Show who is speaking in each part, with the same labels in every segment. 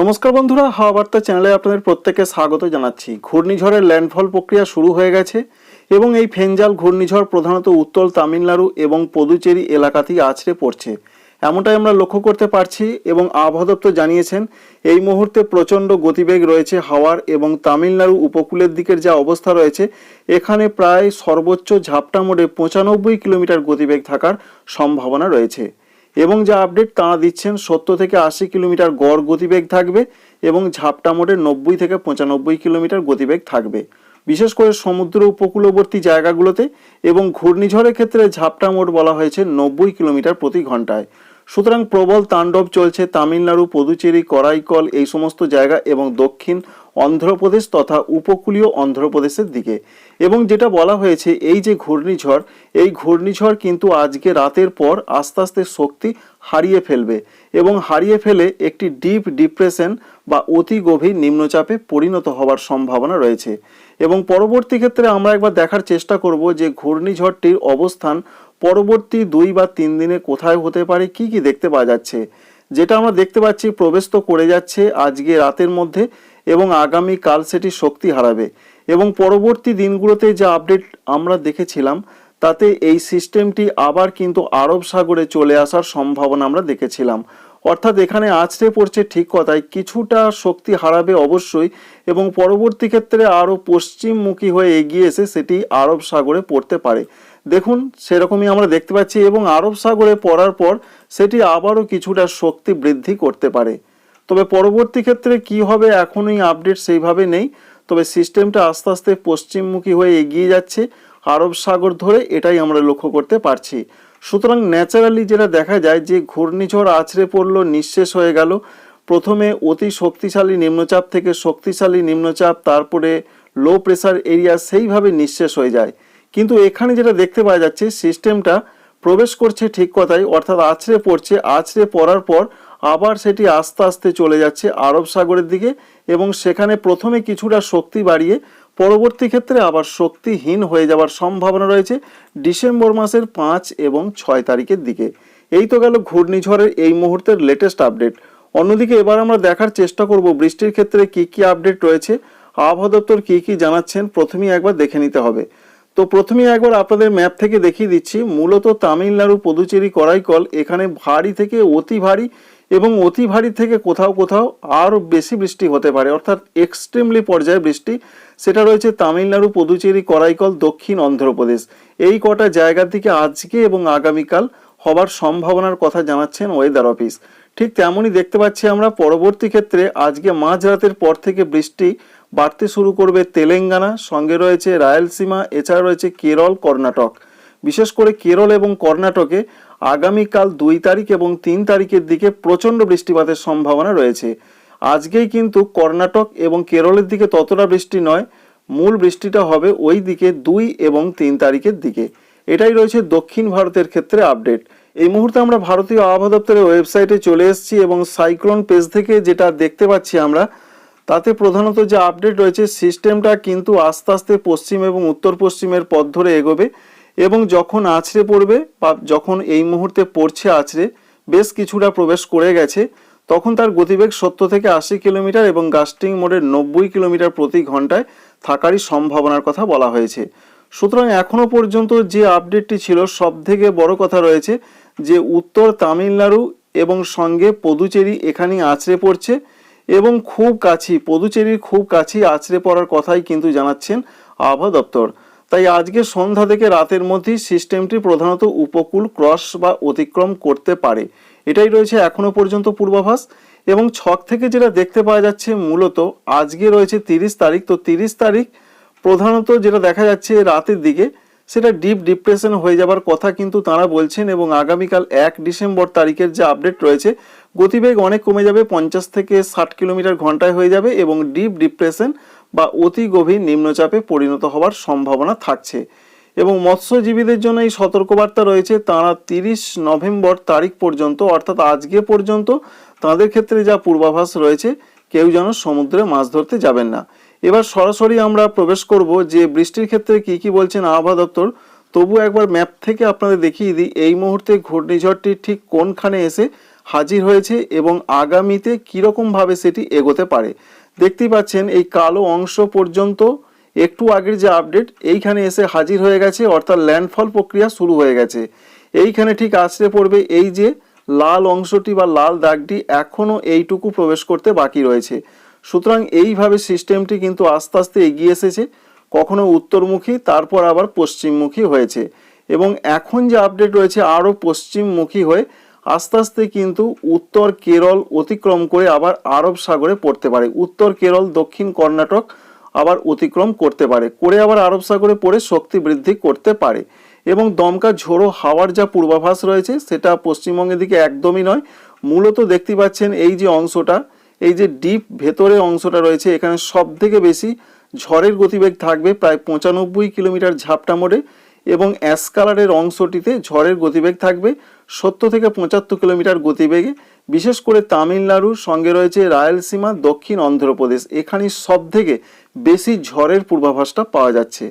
Speaker 1: নমস্কার বন্ধুরা, হাওয়া বার্তা চ্যানেলে আপনাদের প্রত্যেককে স্বাগত জানাচ্ছি। ঘূর্ণিঝড়ের ল্যান্ডফল প্রক্রিয়া শুরু হয়ে গেছে এবং এই ফেঞ্জাল ঘূর্ণিঝড় প্রধানত উত্তর তামিলনাড়ু এবং পদুচেরি এলাকাতেই আছড়ে পড়ছে। এমনটাই আমরা লক্ষ্য করতে পারছি এবং আবহাওয়া দপ্তর জানিয়েছেন, এই মুহূর্তে প্রচণ্ড গতিবেগ রয়েছে হাওয়ার এবং তামিলনাড়ু উপকূলের দিকের যা অবস্থা রয়েছে, এখানে প্রায় সর্বোচ্চ ঝাপটা মোড়ে পঁচানব্বই কিলোমিটার গতিবেগ থাকার সম্ভাবনা রয়েছে। এবং যা আপডেট তাঁরা দিচ্ছেন সত্তর থেকে আশি কিলোমিটার গড় গতিবেগ থাকবে এবং ঝাপটা মোড়ে নব্বই থেকে পঁচানব্বই কিলোমিটার গতিবেগ থাকবে। বিশেষ করে সমুদ্র উপকূলবর্তী জায়গাগুলোতে এবং ঘূর্ণিঝড়ের ক্ষেত্রে ঝাপটা মোড় বলা হয়েছে নব্বই কিলোমিটার প্রতি ঘন্টায়। সুতরাং প্রবল তাণ্ডব চলছে তামিলনাড়ু, পদুচেরি, করাইকল এই সমস্ত জায়গা এবং দক্ষিণ অন্ধ্রপ্রদেশ তথা উপকূলীয় অন্ধ্রপ্রদেশের দিকে। এবং যেটা বলা হয়েছে, এই যে ঘূর্ণিঝড়, এই ঘূর্ণিঝড় কিন্তু আজকে রাতের পর আস্তে আস্তে শক্তি হারিয়ে ফেলবে এবং হারিয়ে ফেলে একটি ডিপ ডিপ্রেশন বা অতি গভীর নিম্নচাপে পরিণত হওয়ার সম্ভাবনা রয়েছে। এবং পরবর্তী ক্ষেত্রে আমরা একবার দেখার চেষ্টা করব যে ঘূর্ণিঝড়টির অবস্থান পরবর্তী দুই বা তিন দিনে কোথায় হতে পারে, কি কি দেখতে পাওয়া যাচ্ছে? যেটা আমরা দেখতে পাচ্ছি প্রবেশ তো করে যাচ্ছে আজকে রাতের মধ্যে এবং আগামী কাল সেটি শক্তি হারাবে। এবং পরবর্তী দিনগুলোতে যা আপডেট আমরা দেখেছিলাম, তাতে এই সিস্টেমটি আবার কিন্তু আরব সাগরে চলে আসার সম্ভাবনা আমরা দেখেছিলাম। অর্থাৎ এখানে আছড়ে পড়ছে ঠিক কথাই। কিছুটা শক্তি হারাবে অবশ্যই এবং পরবর্তী ক্ষেত্রে আরও পশ্চিমমুখী হয়ে এগিয়ে এসে সেটি আরব সাগরে পড়তে পারে। দেখুন, সেরকমই আমরা দেখতে পাচ্ছি এবং আরব সাগরে পড়ার পর সেটি আবারও কিছুটা শক্তি বৃদ্ধি করতে পারে। তবে পরবর্তী ক্ষেত্রে কি হবে এখনই আপডেট সেইভাবে নেই। তবে সিস্টেমটা আস্তে আস্তে পশ্চিমমুখী হয়ে এগিয়ে যাচ্ছে। আরব সাগর ধরে এটাই আমরা লক্ষ্য করতে পারছি। সুতরাং ন্যাচারালি যেটা দেখা যায় যে ঘূর্ণিঝড় আছড়ে পড়ল, নিঃশেষ হয়ে গেল। প্রথমে অতি শক্তিশালী নিম্নচাপ থেকে শক্তিশালী নিম্নচাপ, তারপরে লো প্রেসার এরিয়া সেইভাবে নিঃশেষ হয়ে যায়। কিন্তু এখানে যেটা দেখতে পাওয়া যাচ্ছে সিস্টেমটা প্রবেশ করছে ঠিক কথাই, অর্থাৎ আছড়ে পড়ছে। আছড়ে পড়ার পর আবার সেটি আস্তে আস্তে চলে যাচ্ছে আরব সাগরের দিকে এবং সেখানে প্রথমে কিছুটা শক্তি বাড়িয়ে পরবর্তী ক্ষেত্রে আবার শক্তিহীন হয়ে যাওয়ার সম্ভাবনা রয়েছে ডিসেম্বর মাসের পাঁচ এবং ছয় তারিখের দিকে। এই তো গেল ঘূর্ণিঝড়ের এই মুহূর্তের লেটেস্ট আপডেট অন্যদিকে এবার আমরা দেখার চেষ্টা করব বৃষ্টির ক্ষেত্রে কি কি আপডেট রয়েছে। আবহাওয়া দপ্তর কি কি জানাচ্ছেন প্রথমেই একবার দেখে নিতে হবে। তো প্রথমেই একবার আপনাদের ম্যাপ থেকে দেখিয়ে দিচ্ছি। মূলত তামিলনাড়ু পদুচেরি করাইকল এখানে ভারী থেকে অতি ভারী এবং অতি ভারী থেকে কোথাও কোথাও আরও বেশি বৃষ্টি হতে পারে। অর্থাৎ এক্সট্রিমলি পর্যায়ে বৃষ্টি। সেটা রয়েছে তামিলনাড়ু পদুচেরি করাইকল দক্ষিণ অন্ধ্রপ্রদেশ। এই কটা জায়গার দিকে আজকে এবং আগামীকাল হবার সম্ভাবনার কথা জানাচ্ছেন ওয়েদার অফিস ঠিক তেমনই দেখতে পাচ্ছি আমরা পরবর্তী ক্ষেত্রে আজকে মাঝরাতের পর থেকে বৃষ্টি বাড়তে শুরু করবে তেলেঙ্গানা, সঙ্গে রয়েছে রায়লসীমা, এছাড়া রয়েছে কেরল, কর্ণাটক। বিশেষ করে কেরল এবং কর্ণাটকে আগামীকাল দুই তারিখ এবং তিন তারিখের দিকে প্রচণ্ড বৃষ্টিপাতের সম্ভাবনা রয়েছে। আজকেই কিন্তু কর্ণাটক এবং কেরলের দিকে ততটা বৃষ্টি নয়, মূল বৃষ্টিটা হবে ওই দিকে দুই এবং তিন তারিখের দিকে। এটাই রয়েছে দক্ষিণ ভারতের ক্ষেত্রে আপডেট। এই মুহূর্তে আমরা ভারতীয় আবহাওয়া দপ্তরের ওয়েবসাইটে চলে এসেছি এবং সাইক্লোন পেজ থেকে যেটা দেখতে পাচ্ছি আমরা তাতে প্রধানত যে আপডেট রয়েছে সিস্টেমটা কিন্তু আস্তে আস্তে পশ্চিম এবং উত্তর পশ্চিমের পথ ধরে এগোবে এবং যখন আছড়ে পড়বে বা যখন এই মুহূর্তে পড়ছে আছড়ে, বেশ কিছুটা প্রবেশ করে গেছে, তখন তার গতিবেগ সত্তর থেকে আশি কিলোমিটার এবং গাস্টিং মোডের নব্বই কিলোমিটার প্রতি ঘন্টায় থাকারই সম্ভাবনার কথা বলা হয়েছে। সুতরাং এখনও পর্যন্ত যে আপডেটটি ছিল সব থেকে বড় কথা রয়েছে যে উত্তর তামিলনাড়ু এবং সঙ্গে পদুচেরি এখানেই আছড়ে পড়ছে। এবং খুব কাছেই পদুচেরির খুব কাছেই আছড়ে পড়ার কথাই কিন্তু জানাচ্ছেন আবহাওয়া দপ্তর। তাই আজকে সন্ধ্যা থেকে রাতের মধ্যেই সিস্টেমটি প্রধানত উপকূল ক্রস বা অতিক্রম করতে পারে। এটাই রয়েছে এখনও পর্যন্ত পূর্বাভাস এবং ছক থেকে যেটা দেখতে পাওয়া যাচ্ছে মূলত আজকে রয়েছে তিরিশ তারিখ। তো তিরিশ তারিখ প্রধানত যেটা দেখা যাচ্ছে রাতের দিকে সেটা ডিপ ডিপ্রেশন হয়ে যাবার কথা কিন্তু তারা বলছেন এবং আগামীকাল এক ডিসেম্বর তারিখের যে আপডেট রয়েছে, গতিবেগ অনেক কমে যাবে, পঞ্চাশ থেকে ষাট কিলোমিটার ঘন্টায় হয়ে যাবে এবং ডিপ ডিপ্রেশন বা অতি গভীর নিম্নচাপে পরিণত হওয়ার সম্ভাবনা থাকছে। এবং মৎস্যজীবীদের জন্য এই সতর্কবার্তা রয়েছে, তারা তিরিশ নভেম্বর তারিখ পর্যন্ত, অর্থাৎ আজকে পর্যন্ত, তাদের ক্ষেত্রে যা পূর্বাভাস রয়েছে, কেউ যেন সমুদ্রে মাছ ধরতে যাবেন না। এবার সরাসরি আমরা প্রবেশ করব যে বৃষ্টির ক্ষেত্রে কি কি বলছেন আবহাওয়া দপ্তর। তবু একবার ম্যাপ থেকে আপনাদের দেখিয়ে দিই, এই মুহূর্তে ঘূর্ণিঝড়টি ঠিক কোনখানে এসে হাজির হয়েছে এবং আগামীতে কীরকমভাবে সেটি এগোতে পারে। দেখতেই পাচ্ছেন, এই কালো অংশ পর্যন্ত একটু আগের যে আপডেট, এইখানে এসে হাজির হয়ে গেছে, অর্থাৎ ল্যান্ডফল প্রক্রিয়া শুরু হয়ে গেছে। এইখানে ঠিক আছড়ে পড়বে এই যে লাল অংশটি বা লাল দাগটি এখনও এইটুকু প্রবেশ করতে বাকি রয়েছে। সুতরাং এইভাবে সিস্টেমটি কিন্তু আস্তে আস্তে এগিয়ে এসেছে, কখনো উত্তরমুখী, তারপর আবার পশ্চিমমুখী হয়েছে। এবং এখন যে আপডেট রয়েছে, আরও পশ্চিমমুখী হয়ে আস্তে আস্তে কিন্তু উত্তর কেরল অতিক্রম করে আবার আরব সাগরে পড়তে পারে। উত্তর কেরল, দক্ষিণ কর্ণাটক আবার অতিক্রম করতে পারে। করে আবার আরব সাগরে পড়ে শক্তি বৃদ্ধি করতে পারে। এবং দমকা ঝোড়ো হাওয়ার যা পূর্বাভাস রয়েছে, সেটা পশ্চিমবঙ্গের দিকে একদমই নয়। মূলত দেখতে পাচ্ছেন এই যে অংশটা এই যে ডিপ ভেতরে অংশটা রয়েছে, এখানে সব থেকে বেশি ঝড়ের গতিবেগ থাকবে প্রায় পঁচানব্বই কিলোমিটার ঝাপটা মোড়ে এবং অ্যাসকালারের অংশটিতে ঝড়ের গতিবেগ থাকবে সত্তর থেকে পঁচাত্তর কিলোমিটার গতিবেগে। বিশেষ করে তামিলনাড়ুর সঙ্গে রয়েছে রায়লসীমা, দক্ষিণ অন্ধ্রপ্রদেশ। এখানে সব থেকে বেশি ঝড়ের পূর্বাভাসটা পাওয়া যাচ্ছে।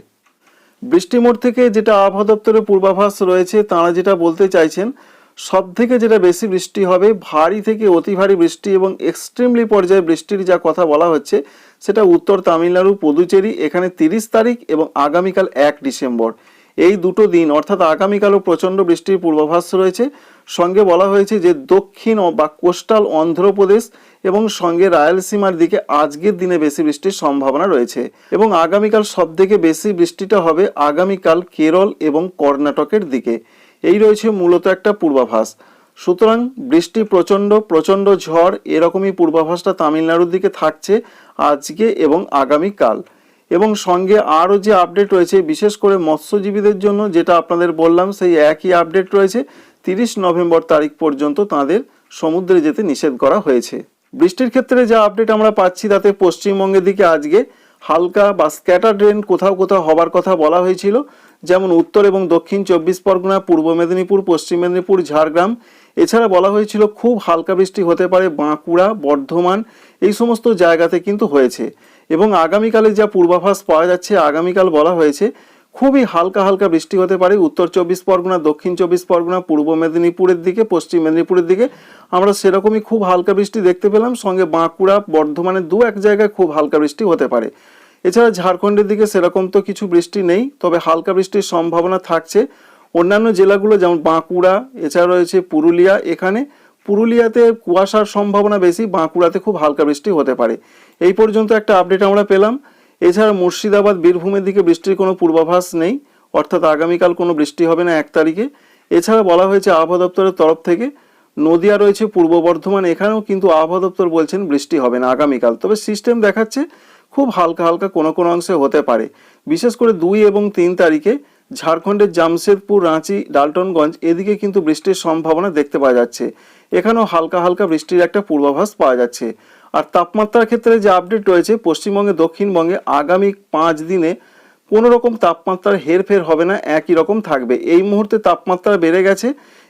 Speaker 1: বৃষ্টিমোড় থেকে যেটা আবহাওয়া দপ্তরের পূর্বাভাস রয়েছে, তাঁরা যেটা বলতে চাইছেন সব থেকে যেটা বেশি বৃষ্টি হবে, ভারী থেকে অতি ভারী বৃষ্টি এবং এক্সট্রিমলি পর্যায়ে বৃষ্টির যা কথা বলা হচ্ছে, সেটা উত্তর তামিলনাড়ু, পুদুচেরি, এখানে তিরিশ তারিখ এবং আগামীকাল এক ডিসেম্বর। এই দুটো দিন, অর্থাৎ আগামীকালও প্রচণ্ড বৃষ্টির পূর্বাভাস রয়েছে। সঙ্গে বলা হয়েছে যে দক্ষিণ বা কোস্টাল অন্ধ্রপ্রদেশ এবং সঙ্গে রায়লসীমার দিকে আজকের দিনে বেশি বৃষ্টির সম্ভাবনা রয়েছে। এবং আগামীকাল সব থেকে বেশি বৃষ্টিটা হবে আগামীকাল কেরল এবং কর্ণাটকের দিকে। এই রয়েছে মূলত একটা পূর্বাভাস। সুতরাং বৃষ্টি প্রচণ্ড প্রচণ্ড ঝড়, এরকমই পূর্বাভাসটা তামিলনাড়ুর দিকে থাকছে আজকে এবং আগামীকাল। এবং সঙ্গে আরও যে আপডেট রয়েছে, বিশেষ করে মৎস্যজীবীদের জন্য যেটা আপনাদের বললাম, সেই একই আপডেট রয়েছে। তিরিশ নভেম্বর তারিখ পর্যন্ত তাদের সমুদ্রে যেতে নিষেধ করা হয়েছে। বৃষ্টির ক্ষেত্রে যা আপডেট আমরা পাচ্ছি, তাতে পশ্চিমবঙ্গের দিকে আজকে হালকা বা স্ক্যাটার ড্রেন কোথাও কোথাও হবার কথা বলা হয়েছিল। যেমন উত্তর এবং দক্ষিণ চব্বিশ পরগনা, পূর্ব মেদিনীপুর, পশ্চিম মেদিনীপুর, ঝাড়গ্রাম। এছাড়া বলা হয়েছিল খুব হালকা বৃষ্টি হতে পারে বাঁকুড়া, বর্ধমান, এই সমস্ত জায়গাতে কিন্তু হয়েছে। এবং আগামীকালে যা পূর্বাভাস পাওয়া যাচ্ছে, আগামীকাল বলা হয়েছে, খুবই হালকা হালকা বৃষ্টি হতে পারে উত্তর চব্বিশ পরগনা, দক্ষিণ চব্বিশ পরগনা, পূর্ব মেদিনীপুরের দিকে, পশ্চিম মেদিনীপুরের দিকে। আমরা সেরকমই খুব হালকা বৃষ্টি দেখতে পেলাম, সঙ্গে বাঁকুড়া, বর্ধমানের দু এক জায়গায় খুব হালকা বৃষ্টি হতে পারে। এছাড়া ঝাড়খণ্ডের দিকে সেরকম তো কিছু বৃষ্টি নেই, তবে হালকা বৃষ্টির সম্ভাবনা থাকছে। অন্যান্য জেলাগুলো যেমন বাঁকুড়া, এছাড়া রয়েছে পুরুলিয়া, এখানে পুরুলিয়াতে কুয়াশার সম্ভাবনা বেশি, বাঁকুড়াতে খুব হালকা বৃষ্টি হতে পারে। এই পর্যন্ত একটা আপডেট আমরা পেলাম। এছাড়া মুর্শিদাবাদ, বীরভূমের দিকে বৃষ্টির কোনো পূর্বাভাস নেই, অর্থাৎ আগামীকাল কোনো বৃষ্টি হবে না এক তারিখে। এছাড়া বলা হয়েছে আবহাওয়া দপ্তরের তরফ থেকে, নদিয়া রয়েছে পূর্ব বর্ধমান, এখানেও কিন্তু আবহাওয়া দপ্তর বলছেন বৃষ্টি হবে না আগামীকাল। তবে সিস্টেম দেখাচ্ছে খুব হালকা হালকা কোনো কোনো অংশে হতে পারে। বিশেষ করে দুই এবং তিন তারিখে ঝাড়খণ্ডের জামশেদপুর, রাঁচি, ডালটনগঞ্জ এদিকে কিন্তু বৃষ্টির সম্ভাবনা দেখতে পাওয়া যাচ্ছে। এখানেও হালকা হালকা বৃষ্টির একটা পূর্বাভাস পাওয়া যাচ্ছে। আর তাপমাত্রার ক্ষেত্রে যে আপডেট রয়েছে, পশ্চিমবঙ্গে, দক্ষিণবঙ্গে আগামী পাঁচ দিনে কোনো রকম তাপমাত্রার হেরফের হবে না, একই রকম থাকবে। এই মুহূর্তে তাপমাত্রা বেড়ে গেছে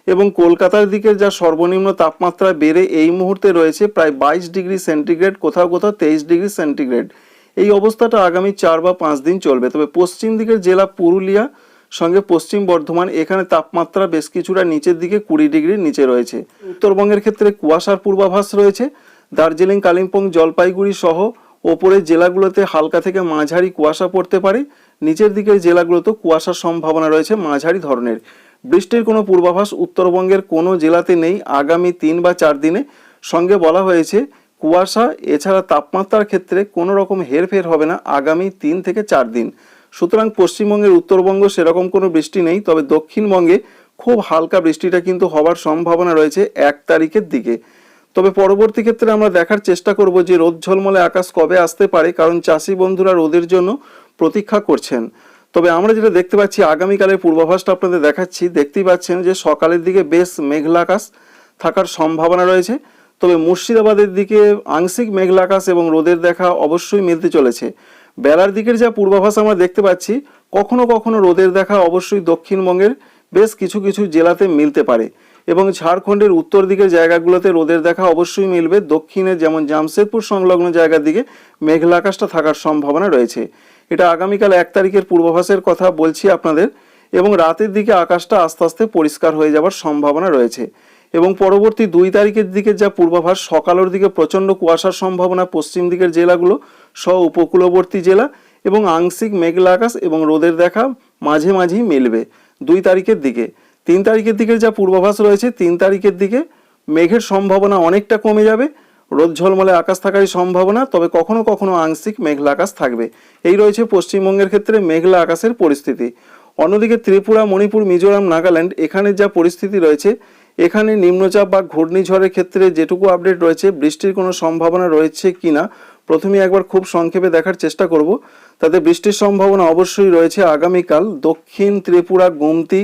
Speaker 1: এবং কলকাতার দিকে যা সর্বনিম্ন তাপমাত্রা বেড়ে এই মুহূর্তে রয়েছে, প্রায় বাইশ ডিগ্রি সেন্টিগ্রেড, কোথাও কোথাও তেইশ ডিগ্রি সেন্টিগ্রেড। এই অবস্থাটা আগামী চার বা পাঁচ দিন চলবে। তবে পশ্চিম দিকের জেলা পুরুলিয়া, সঙ্গে পশ্চিম বর্ধমান, এখানে তাপমাত্রা বেশ কিছুটা নিচের দিকে কুড়ি ডিগ্রির নিচে রয়েছে। উত্তরবঙ্গের ক্ষেত্রে কুয়াশার পূর্বাভাস রয়েছে। দার্জিলিং, কালিম্পং, জলপাইগুড়ি সহ ওপরের জেলাগুলোতে হালকা থেকে মাঝারি কুয়াশা পড়তে পারে। নিচের দিকের জেলাগুলোতে কুয়াশার সম্ভাবনা রয়েছে মাঝারি ধরনের। বৃষ্টির কোনো পূর্বাভাস উত্তরবঙ্গের কোনো জেলাতে নেই। আগামী তিন বা চার দিনে সঙ্গে বলা হয়েছে কুয়াশা, এছাড়া তাপমাত্রার ক্ষেত্রে কোনো রকম হেরফের হবে না আগামী তিন থেকে চার দিন। সুতরাং পশ্চিমবঙ্গের উত্তরবঙ্গ সেরকম কোনো বৃষ্টি নেই, তবে দক্ষিণবঙ্গে খুব হালকা বৃষ্টিটা কিন্তু হওয়ার সম্ভাবনা রয়েছে এক তারিখের দিকে। তবে পরবর্তী ক্ষেত্রে আমরা দেখার চেষ্টা করব যে রোদ ঝলমলে আকাশ কবে আসতে পারে, কারণ চাষি বন্ধুরা রোদের জন্য প্রতীক্ষা করছেন। তবে আমরা যেটা দেখতে পাচ্ছি, আগামীকালের পূর্বাভাসটা আপনাদের দেখাচ্ছি। দেখতেই পাচ্ছেন যে সকালের দিকে বেশ মেঘলা আকাশ থাকার সম্ভাবনা রয়েছে। তবে মুর্শিদাবাদের দিকে আংশিক মেঘলা আকাশ এবং রোদের দেখা অবশ্যই মিলতে চলেছে। বেলার দিকের যা পূর্বাভাস আমরা দেখতে পাচ্ছি, কখনো কখনো রোদের দেখা অবশ্যই দক্ষিণবঙ্গের বেশ কিছু কিছু জেলাতে মিলতে পারে এবং ঝাড়খণ্ডের উত্তর দিকের জায়গাগুলোতে রোদের দেখা অবশ্যই মিলবে। দক্ষিণে যেমন জামশেদপুর সংলগ্ন জায়গার দিকে মেঘলা আকাশটা থাকার সম্ভাবনা রয়েছে। এটা আগামীকাল এক তারিখের পূর্বাভাসের কথা বলছি আপনাদের এবং রাতের দিকে আকাশটা আস্তে আস্তে পরিষ্কার হয়ে যাওয়ার সম্ভাবনা রয়েছে। এবং পরবর্তী দুই তারিখের দিকে যা পূর্বাভাস, সকালের দিকে প্রচণ্ড কুয়াশার সম্ভাবনা পশ্চিম দিকের জেলাগুলো সহ উপকূলবর্তী জেলা এবং আংশিক মেঘলা আকাশ এবং রোদের দেখা মাঝে মাঝেই মিলবে দুই তারিখের দিকে। তিন তারিখের দিকের যা পূর্বাভাস রয়েছে, তিন তারিখের দিকে মেঘের সম্ভাবনা অনেকটা কমে যাবে। রোদ ঝলমলে আকাশ থাকারই সম্ভাবনা, তবে কখনো কখনো আংশিক মেঘলা আকাশ থাকবে। এই রয়েছে পশ্চিমবঙ্গের ক্ষেত্রে মেঘলা আকাশের পরিস্থিতি। অন্যদিকে ত্রিপুরা, মণিপুর, মিজোরাম, নাগাল্যান্ড এখানে যা পরিস্থিতি রয়েছে এখানে নিম্নচাপ বা ঘূর্ণিঝড়ের ক্ষেত্রে যেটুকু আপডেট রয়েছে, বৃষ্টির কোনো সম্ভাবনা রয়েছে কিনা প্রথমে একবার খুব সংক্ষেপে দেখার চেষ্টা করব। তাতে বৃষ্টির সম্ভাবনা অবশ্যই রয়েছে আগামীকাল। দক্ষিণ ত্রিপুরা, গুমতি,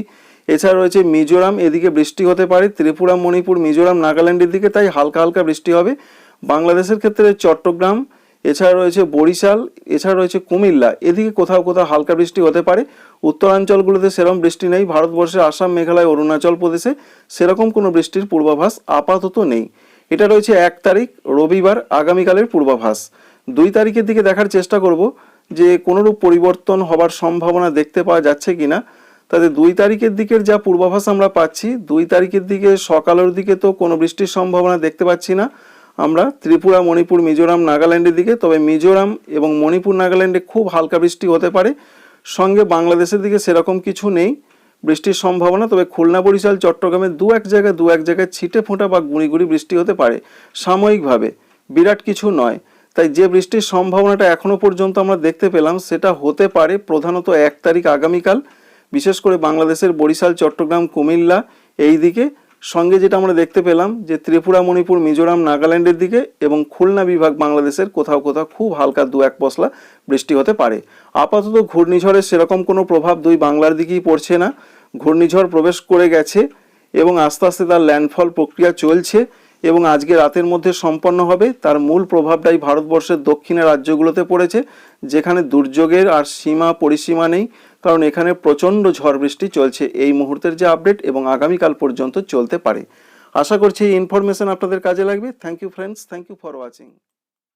Speaker 1: এছাড়া রয়েছে মিজোরাম, এদিকে বৃষ্টি হতে পারে। ত্রিপুরা, মণিপুর, মিজোরাম, নাগাল্যান্ডের দিকে তাই হালকা হালকা বৃষ্টি হবে। বাংলাদেশের ক্ষেত্রে চট্টগ্রাম এছাড়া রয়েছে বরিশাল, এছাড়া রয়েছে কুমিল্লা। এদিকে কোথাও কোথাও হালকা বৃষ্টি হতে পারে। উত্তরাঞ্চলগুলোতে সেরকম বৃষ্টি নেই। ভারতবর্ষের আসাম, মেঘালয়, অরুণাচল প্রদেশে সেরকম কোনো বৃষ্টির পূর্বাভাস আপাতত নেই। এটা রয়েছে এক তারিখ, রবিবার, আগামীকালের পূর্বাভাস। দুই তারিখের দিকে দেখার চেষ্টা করব যে কোনোরূপ পরিবর্তন হবার সম্ভাবনা দেখতে পাওয়া যাচ্ছে কিনা। তাতে দুই তারিখের দিকের যা পূর্বাভাস আমরা পাচ্ছি, দুই তারিখের দিকে সকালের দিকে তো কোনো বৃষ্টির সম্ভাবনা দেখতে পাচ্ছি না। আমরা ত্রিপুরা, মণিপুর, মিজোরাম, নাগাল্যান্ডের দিকে, তবে মিজোরাম এবং মণিপুর, নাগাল্যান্ডে খুব হালকা বৃষ্টি হতে পারে। সঙ্গে বাংলাদেশের দিকে সেরকম কিছু নেই। বৃষ্টির সম্ভাবনা, তবে খুলনা, বরিশাল চট্টগ্রামে দু এক জায়গায় দু এক জায়গায় ছিটে ফোঁটা বা গুঁড়ি বৃষ্টি হতে পারে। সাময়িকভাবে বিরাট কিছু নয়। তাই যে বৃষ্টির সম্ভাবনাটা এখনও পর্যন্ত আমরা দেখতে পেলাম, সেটা হতে পারে প্রধানত এক তারিখ আগামীকাল। বিশেষ করে বাংলাদেশের বরিশাল, চট্টগ্রাম, কুমিল্লা এই দিকে সঙ্গে যেটা আমরা দেখতে পেলাম যে ত্রিপুরা, মণিপুর, মিজোরাম, নাগাল্যান্ডের দিকে এবং খুলনা বিভাগ বাংলাদেশের কোথাও কোথাও খুব হালকা দু এক পশলা বৃষ্টি হতে পারে। আপাতত ঘূর্ণিঝড়ের সেরকম কোনো প্রভাব দুই বাংলার দিকেই পড়ছে না। ঘূর্ণিঝড় প্রবেশ করে গেছে এবং আস্তে আস্তে তার ল্যান্ডফল প্রক্রিয়া চলছে এবং আজকে রাতের মধ্যে সম্পন্ন হবে। তার মূল প্রভাবটাই ভারতবর্ষের দক্ষিণের রাজ্যগুলোতে পড়েছে, যেখানে দুর্যোগের আর সীমা পরিসীমা নেই। কারণ এখানে প্রচণ্ড ঝড় বৃষ্টি চলছে। এই মুহূর্তের যে আপডেট এবং আগামীকাল পর্যন্ত চলতে পারে। আশা করছি এই ইনফরমেশন আপনাদের কাজে লাগবে। Thank you friends thank you for watching